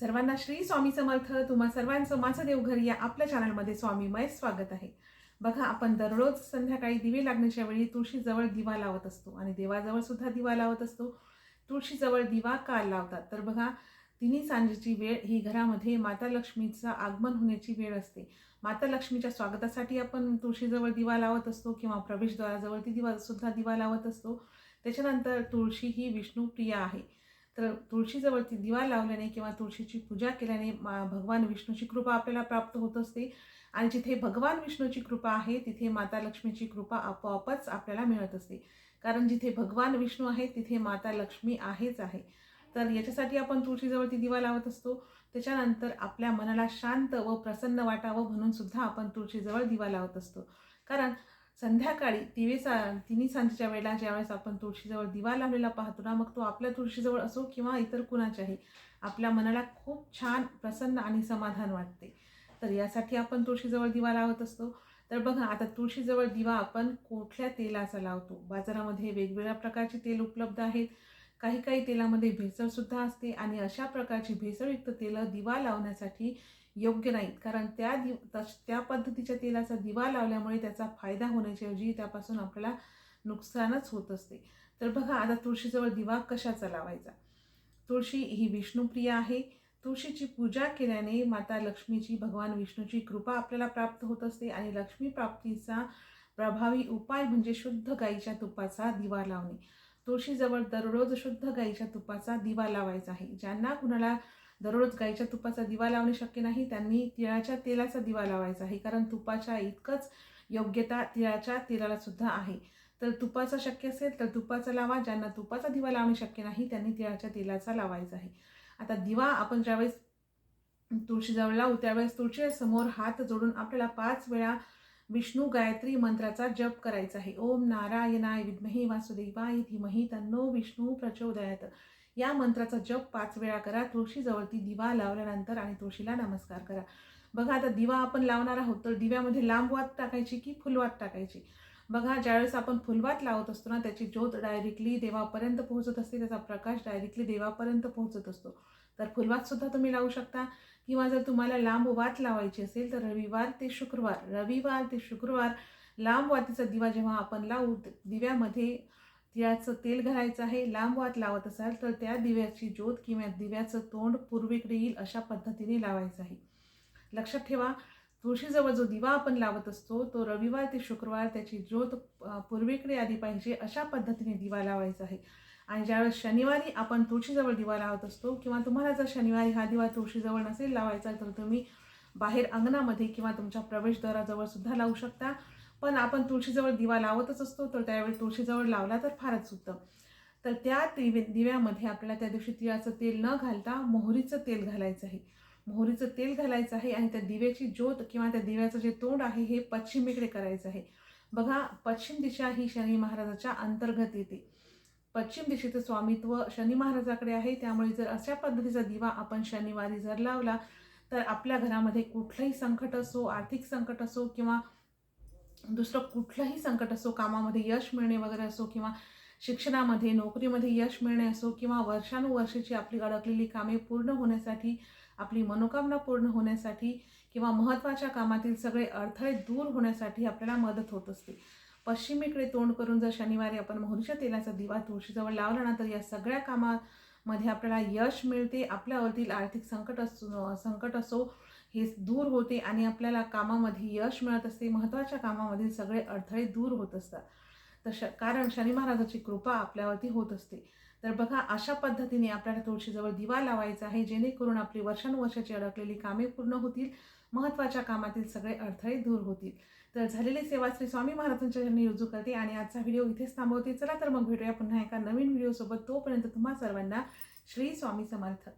सर्वांना श्री स्वामी समर्थ तुम्हा सर्वांचं माझं देवघर या आपल्या चॅनलमध्ये स्वामीमय स्वागत आहे. बघा आपण दररोज संध्याकाळी दिवे लागण्याच्या वेळी तुळशीजवळ दिवा लावत असतो आणि देवाजवळ सुद्धा दिवा लावत असतो. तुळशीजवळ दिवा का लावतात? तर बघा तिन्ही सांजेची वेळ ही घरामध्ये माता लक्ष्मीचं आगमन होण्याची वेळ असते. माता लक्ष्मीच्या स्वागतासाठी आपण तुळशीजवळ दिवा लावत असतो किंवा प्रवेशद्वाराजवळ ती दिवा सुद्धा दिवा लावत असतो. त्याच्यानंतर तुळशी ही विष्णुप्रिय आहे. तर तुळशीजवळती दिवा लावल्याने किंवा तुळशीची पूजा केल्याने मा भगवान विष्णूची कृपा आपल्याला प्राप्त होत असते. आणि जिथे भगवान विष्णूची कृपा आहे तिथे माता लक्ष्मीची कृपा आपोआपच आपल्याला मिळत असते. कारण जिथे भगवान विष्णू आहे तिथे माता लक्ष्मी आहेच आहे. तर याच्यासाठी आपण तुळशीजवळती दिवा लावत असतो. त्याच्यानंतर आपल्या मनाला शांत व प्रसन्न वाटावं म्हणून सुद्धा आपण तुळशीजवळ दिवा लावत असतो. कारण संध्याकाळी तिवे सा तिन्ही सांजेच्या वेळेला ज्यावेळेस आपण तुळशीजवळ दिवा लावलेला पाहतो ना मग तो आपल्या तुळशीजवळ असो किंवा इतर कुणाच्याही आपल्या मनाला खूप छान प्रसन्न आणि समाधान वाटते. तर यासाठी आपण तुळशीजवळ दिवा लावत असतो. तर बघा आता तुळशीजवळ दिवा आपण कुठल्या तेलाचा लावतो? बाजारामध्ये वेगवेगळ्या प्रकारचे तेल उपलब्ध आहेत. काही काही तेलामध्ये भेसळसुद्धा असते आणि अशा प्रकारची भेसळयुक्त तेलं दिवा लावण्यासाठी योग्य नाहीत. कारण त्या दि त्या पद्धतीच्या तेलाचा दिवा लावल्यामुळे त्याचा फायदा होण्याच्या ऐवजी त्यापासून आपल्याला नुकसानच होत असते. तर बघा आता तुळशीजवळ दिवा कशाचा लावायचा? तुळशी ही विष्णुप्रिय आहे. तुळशीची पूजा केल्याने माता लक्ष्मीची भगवान विष्णूची कृपा आपल्याला प्राप्त होत असते आणि लक्ष्मी प्राप्तीचा प्रभावी उपाय म्हणजे शुद्ध गाईच्या तुपाचा दिवा लावणे. तुळशीजवळ दररोज शुद्ध गाईच्या तुपाचा दिवा लावायचा आहे. ज्यांना कुणाला दररोज गाईच्या तुपाचा दिवा लावणे शक्य नाही त्यांनी तिळाच्या तेलाचा दिवा लावायचा आहे. कारण तुपाच्या इतकंच योग्यता तिळाच्या तेलाला सुद्धा आहे. तर तुपाचा शक्य असेल तर तुपाचा लावा. ज्यांना तुपाचा दिवा लावणे शक्य नाही त्यांनी तिळाच्या तेलाचा लावायचा आहे. आता दिवा आपण ज्यावेळेस तुळशीजवळ लावू त्यावेळेस तुळशीसमोर हात जोडून आपल्याला पाच वेळा विष्णू गायत्री मंत्राचा जप करायचा आहे. ओम नारायणाय विद्महे वासुदेवाय धीमही तन्नो विष्णू प्रचोदयात. या मंत्राचा जप पाच वेळा करा. तुळशीजवळती दिवा लावल्यानंतर आणि तुळशीला नमस्कार करा. बघा आता दिवा आपण लावणार आहोत तर दिव्यामध्ये लांब वात टाकायची की फुलवात टाकायची? बघा ज्यावेळेस आपण फुलवात लावत असतो ना त्याची ज्योत डायरेक्टली देवापर्यंत पोहोचत असते. त्याचा प्रकाश डायरेक्टली देवापर्यंत पोहोचत असतो. तर फुलवात सुद्धा तुम्ही लावू शकता. किंवा जर तुम्हाला लांब वात लावायची असेल तर रविवार ते शुक्रवार रविवार ते शुक्रवार लांब वातीचा दिवा जेव्हा आपण लावू दिव्यामध्ये तिळाचं तेल घालायचं आहे लांब वात लावत असाल तर त्या दिव्याची ज्योत किंवा दिव्याचं तोंड पूर्वेकडे येईल अशा पद्धतीने लावायचं आहे. लक्षात ठेवा तुळशीजवळ जो दिवा आपण लावत असतो तो रविवार ते शुक्रवार त्याची ज्योत पूर्वेकडे आली पाहिजे अशा पद्धतीने दिवा लावायचा आहे. आणि ज्यावेळेस शनिवारी आपण तुळशीजवळ दिवा लावत असतो किंवा तुम्हाला जर शनिवारी हा दिवा तुळशीजवळ नसेल लावायचा तर तुम्ही बाहेर अंगणामध्ये किंवा तुमच्या प्रवेशद्वाराजवळ सुद्धा लावू शकता. पण आपण तुळशीजवळ दिवा लावतच असतो तर त्यावेळी तुळशीजवळ लावला तर फारच उत्तम. तर त्या दिवे दिव्यामध्ये आपल्याला त्या दिवशी तिळाचं तेल न घालता मोहरीचं तेल घालायचं आहे. मोहरीचं तेल घालायचं आहे आणि त्या दिव्याची ज्योत किंवा त्या दिव्याचं जे तोंड आहे हे पश्चिमेकडे करायचं आहे. बघा पश्चिम दिशा ही शनी महाराजाच्या अंतर्गत येते. पश्चिम दिशेचं स्वामित्व शनी महाराजाकडे आहे. त्यामुळे जर अशा पद्धतीचा दिवा आपण शनिवारी जर लावला तर आपल्या घरामध्ये कुठलंही संकट असो आर्थिक संकट असो किंवा दुसरं कुठलंही संकट असो कामामध्ये यश मिळणे वगैरे असो किंवा शिक्षणामध्ये नोकरीमध्ये यश मिळणे असो किंवा वर्षानुवर्षाची आपली अडकलेली कामे पूर्ण होण्यासाठी आपली मनोकामना पूर्ण होण्यासाठी किंवा महत्त्वाच्या कामातील सगळे अडथळे दूर होण्यासाठी आपल्याला मदत होत असते. पश्चिमेकडे तोंड करून जर शनिवारी आपण मोहरीच्या तेलाचा दिवा तुळशीजवळ लावला ना तर या सगळ्या कामामध्ये आपल्याला यश मिळते. आपल्यावरतील आर्थिक संकट असो संकट असो हे दूर होते आणि आपल्याला कामामध्ये यश मिळत असते. महत्त्वाच्या कामामधील सगळे अडथळे दूर होत असतात. तर श कारण शनी महाराजाची कृपा आपल्यावरती होत असते. तर बघा अशा पद्धतीने आपल्याला तुळशीजवळ दिवा लावायचा आहे जेणेकरून आपली वर्षानुवर्षाची अडकलेली कामे पूर्ण होतील महत्त्वाच्या कामातील सगळे अडथळे दूर होतील. तर झालेली सेवा श्री स्वामी महाराजांच्या चरणी रुजू करते आणि आजचा व्हिडिओ इथेच थांबवते. चला तर मग भेटूया पुन्हा एका नवीन व्हिडिओसोबत. तोपर्यंत तुम्हा सर्वांना श्री स्वामी समर्थ.